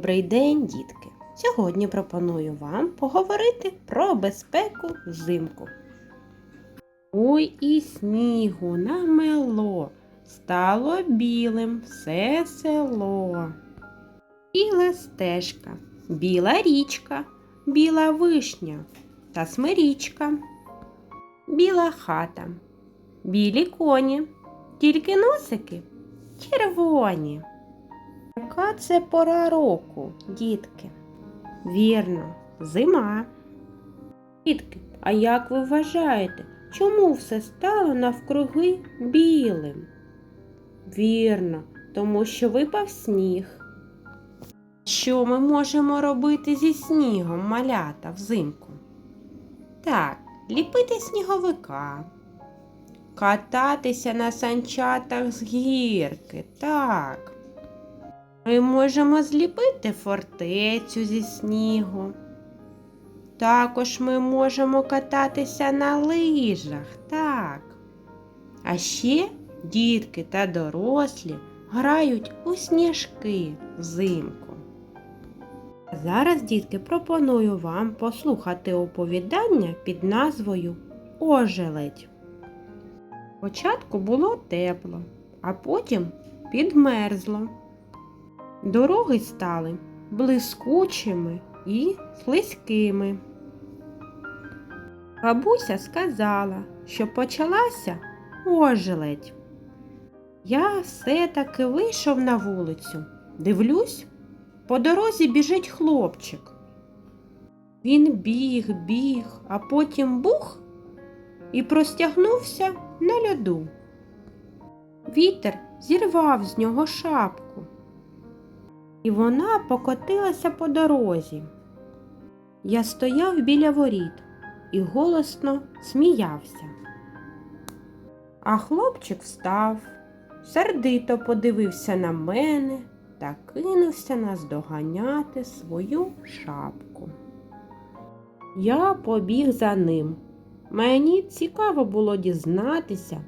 Добрий день, дітки! Сьогодні пропоную вам поговорити про безпеку взимку. Ой і снігу намело, стало білим все село. Біла стежка, біла річка, біла вишня та смирічка, біла хата, білі коні, тільки носики червоні. Яка це пора року, дітки? Вірно, зима. Дітки, а як ви вважаєте, чому все стало навкруги білим? Вірно, тому що випав сніг. Що ми можемо робити зі снігом малята взимку? Так, ліпити сніговика, кататися на санчатах з гірки, так. Ми можемо зліпити фортецю зі снігу. Також ми можемо кататися на лижах, так. А ще дітки та дорослі грають у сніжки взимку. Зараз, дітки, пропоную вам послухати оповідання під назвою Ожеледь. Спочатку було тепло, а потім підмерзло. Дороги стали блискучими і слизькими. Бабуся сказала, що почалася ожеледь. Я все-таки вийшов на вулицю. Дивлюсь, по дорозі біжить хлопчик. Він біг, біг, а потім бух і простягнувся на льоду. Вітер зірвав з нього шапку і вона покотилася по дорозі. Я стояв біля воріт і голосно сміявся. А хлопчик встав, сердито подивився на мене та кинувся наздоганяти свою шапку. Я побіг за ним. Мені цікаво було дізнатися,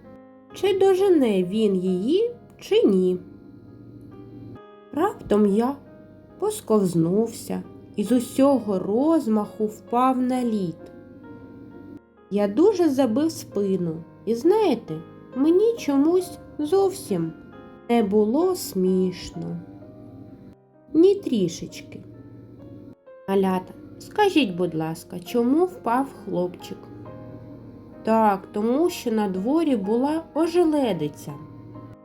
чи дожене він її, чи ні. Раптом я посковзнувся і з усього розмаху впав на лід. Я дуже забив спину, і знаєте, мені чомусь зовсім не було смішно. Ні трішечки. Малята, скажіть, будь ласка, чому впав хлопчик? Так, тому що на дворі була ожеледиця.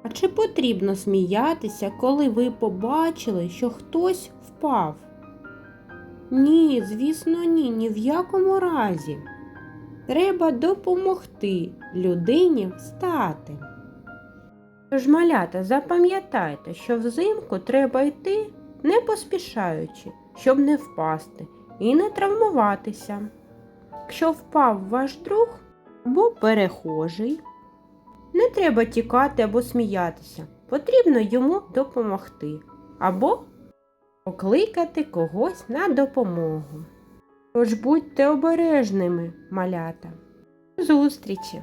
А чи потрібно сміятися, коли ви побачили, що хтось впав? Ні, звісно, ні, ні в якому разі. Треба допомогти людині встати. Тож, малята, запам'ятайте, що взимку треба йти не поспішаючи, щоб не впасти і не травмуватися. Якщо впав ваш друг або перехожий, не треба тікати або сміятися. Потрібно йому допомогти або покликати когось на допомогу. Тож будьте обережними, малята. До зустрічі!